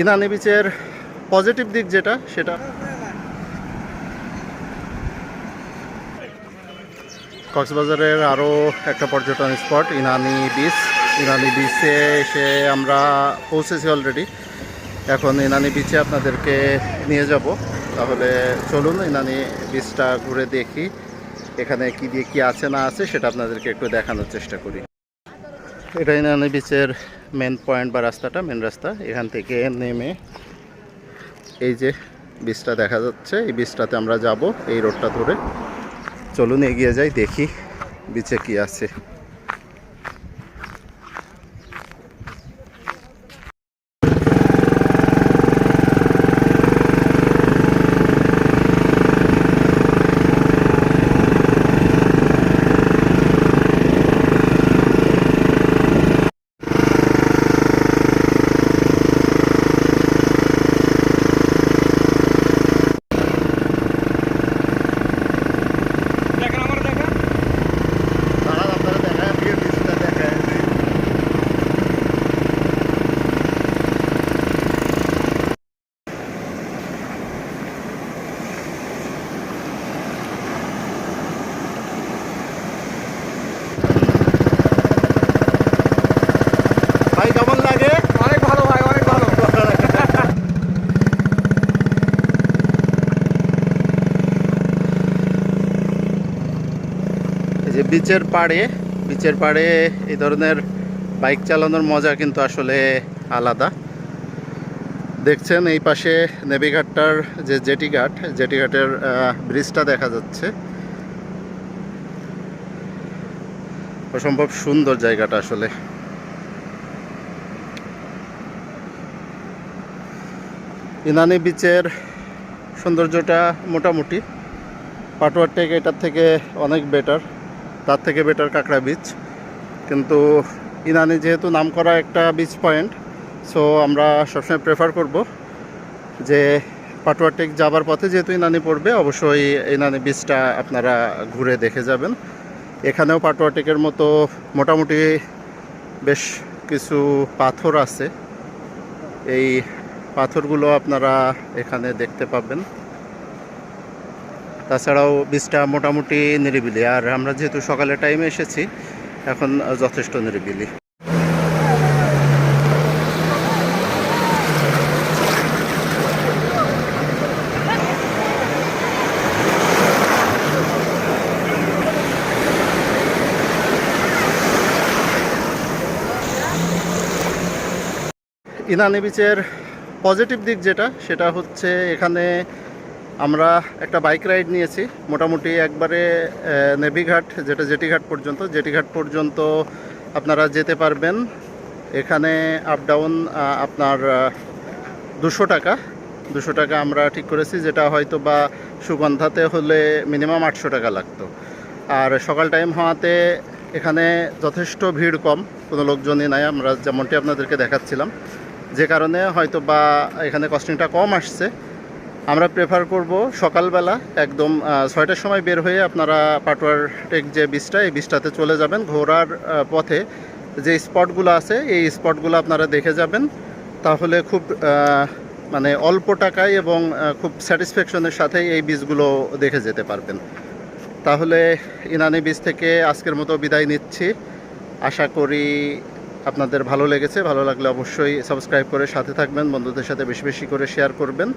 ইনানি বিচের পজিটিভ দিক যেটা, সেটা কক্সবাজারের আরও একটা পর্যটন স্পট, ইনানি বিচ। ইনানি বিচে এসে আমরা পৌঁছেছি অলরেডি এখন ইনানি বিচে আপনাদেরকে নিয়ে যাব। তাহলে চলুন ইনানি বিচটা ঘুরে দেখি, এখানে কি দিয়ে কি আছে না আছে, সেটা আপনাদেরকে একটু দেখানোর চেষ্টা করি। এটা ইনানি বিচের মেন পয়েন্ট বা রাস্তাটা মেন রাস্তা, এখান থেকে নেমে এই যে বিচটা দেখা যাচ্ছে, এই বিচটাতে আমরা যাব, এই রোডটা ধরে। চলুন এগিয়ে যাই, দেখি বিচে কি আছে দেখেন আমার দেখেন দাঁড়ান আপনারা দেখায় দিয়ে বিচটা দেখায় ভাই কেমন লাগে অনেক ভালো ভাই অনেক ভালো এই যে বিচের পাড়ে বিচের পাড়ে এই ধরনের বাইক চালানোর মজা কিন্তু আসলে আলাদা। দেখছেন এই পাশে নেভিঘাটটার যে জেটি ঘাট জেটি ঘাটের ব্রিজটা দেখা যাচ্ছে। অসম্ভব সুন্দর জায়গাটা আসলে। ইনানি বিচের সৌন্দর্যটা মোটামুটি। পাটুয়ার টেক এটার থেকে অনেক বেটার তার থেকে বেটার কাঁকড়া বিচ কিন্তু ইনানি যেহেতু নামকরা একটা বিচ পয়েন্ট সো আমরা সবসময় প্রেফার করব যে পাটুয়া টেক যাবার পথে যেহেতু ইনানি পড়বে, অবশ্যই ইনানি বিচটা আপনারা ঘুরে দেখে যাবেন। এখানেও পাটুয়া টেকের মতো মোটামুটি বেশ কিছু পাথর আছে। এই পাথরগুলো আপনারা এখানে দেখতে পাবেন। তাছাড়াও বীজটা মোটামুটি নিরিবিলি। আর আমরা যেহেতু সকালে টাইমে এসেছি, এখন যথেষ্ট নিরিবিলি। ইনানি বিচের পজিটিভ দিক যেটা, সেটা হচ্ছে এখানে আমরা একটা বাইক রাইড নিয়েছি। মোটামুটি একবারে নেভিঘাট, যেটা জেটিঘাট পর্যন্ত। জেটিঘাট পর্যন্ত আপনারা যেতে পারবেন। এখানে আপ ডাউন আপনার দুশো টাকা। দুশো টাকা আমরা ঠিক করেছি, যেটা হয়তো বা সুগন্ধাতে হলে মিনিমাম আটশো টাকা লাগতো। আর সকাল টাইম হওয়াতে এখানে যথেষ্ট ভিড় কম। কোনো লোকজনই নাই, আমরা যেমনটি আপনাদেরকে দেখাচ্ছিলাম। যে কারণে হয়তো বা এখানে কস্টিংটা কম আসছে। আমরা প্রেফার করব সকালবেলা একদম ছয়টার সময় বের হয়ে আপনারা পাটোয়ার টেক যে বিচটা এই বিচটাতে চলে যাবেন। ঘোরার পথে যে স্পটগুলো আছে, এই স্পটগুলো আপনারা দেখে যাবেন। তাহলে খুব মানে অল্প টাকায় এবং খুব স্যাটিসফ্যাকশনের সাথে এই বীজগুলো দেখে যেতে পারবেন। তাহলে ইনানি বীজ থেকে আজকের মতো বিদায় নিচ্ছি। আশা করি আপনাদের ভালো লেগেছে। ভালো লাগলে অবশ্যই সাবস্ক্রাইব করে সাথে থাকবেন, বন্ধুদের সাথে বেশি বেশি করে শেয়ার করবেন।